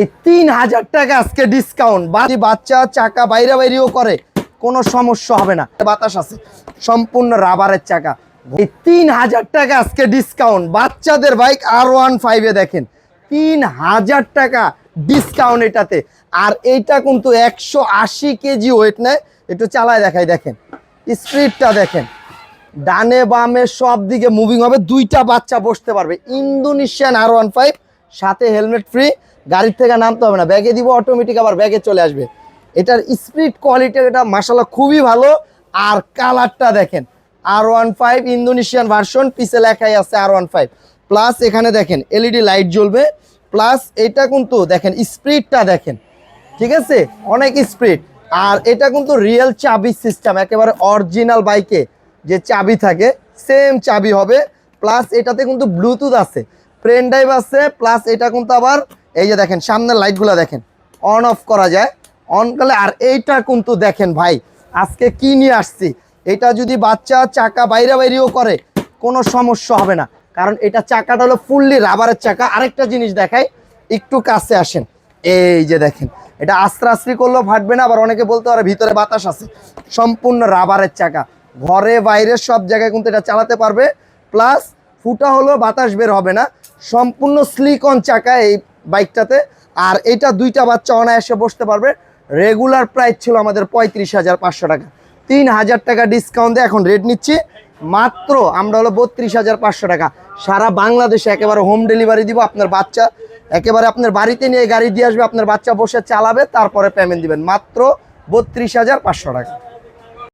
এই তিন হাজার টাকা আজকে ডিসকাউন্ট বাকি বাচ্চা, চাকা বাইরে বাইরেও করে, কোনো সমস্যা হবে না। বাতাস আছে, সম্পূর্ণ রাবারের চাকা। এই তিন হাজার টাকা আজকে ডিসকাউন্ট বাচ্চাদের বাইক আর ওয়ান ফাইভে দেখেন, তিন হাজার টাকা ডিসকাউন্ট এটাতে। আর এইটা কিন্তু একশো আশি কেজি ওয়েট নেয়। একটু চালায় দেখাই, দেখেন। স্পিডটা দেখেন, ডানে বামে সব দিকে মুভিং হবে। দুইটা বাচ্চা বসতে পারবে। ইন্দোনেশিয়ান আর ওয়ান ফাইভ সাথে হেলমেট ফ্রি গাড়ির থেকে নামতে হবে না। ব্যাগে দিব অটোমেটিক আবার ব্যাগে চলে আসবে। এটার স্পিড কোয়ালিটি এটা মাসাল্লাহ খুবই ভালো। আর কালারটা দেখেন আর ওয়ান ফাইভ ইন্দোনেশিয়ান ভার্সন পিছে লেখাই আছে আর ওয়ান ফাইভ প্লাস এখানে দেখেন এলইডি লাইট জ্বলবে। প্লাস এটা কিন্তু দেখেন স্পিডটা দেখেন। ঠিক আছে? অনেক স্পিড আর এটা কিন্তু রিয়েল চাবি সিস্টেম একেবারে অরিজিনাল বাইকে যে চাবি থাকে সেম চাবি হবে। প্লাস এটাতে কিন্তু ব্লুটুথ আছে। প্রেন ড্রাইভ আছে প্লাস এটা কিন্তু আবার, এই যে দেখেন, সামনের লাইটগুলো দেখেন অন অফ করা যায়। অন করলে আর এইটা কিন্তু দেখেন ভাই, আজকে কি নিয়ে আসছি? এটা যদি বাচ্চা চাকা বাইরে বাইরেও করে, কোনো সমস্যা হবে না। কারণ এটা চাকাটা হলো ফুললি রাবারের চাকা। আরেকটা জিনিস দেখাই, একটু কাছে আসেন। এই যে দেখেন, এটা আস্তে আস্তে করলেও ফাটবে না, আবার অনেকে বলতে পারে ভিতরে বাতাস আছে। সম্পূর্ণ রাবারের চাকা। ঘরে বাইরে সব জায়গায় কিন্তু এটা চালাতে পারবে। প্লাস ফুটা হলেও বাতাস বের হবে না। সম্পূর্ণ স্লিকন চাকা এই বাইকটাতে। আর এটা দুইটা বাচ্চা অনায়াসে বসতে পারবে। রেগুলার প্রাইস ছিল আমাদের পঁয়ত্রিশ হাজার পাঁচশো টাকা। তিন হাজার টাকা ডিসকাউন্ট এখন রেট নিচ্ছি। মাত্র আমরা হলো বত্রিশ হাজার পাঁচশো টাকা। সারা বাংলাদেশে একেবারে হোম ডেলিভারি দিব আপনার বাচ্চা। একেবারে আপনার বাড়িতে নিয়ে গাড়ি দিয়ে আসবে, আপনার বাচ্চা বসে চালাবে, তারপরে পেমেন্ট দিবেন। মাত্র বত্রিশ হাজার পাঁচশো টাকা।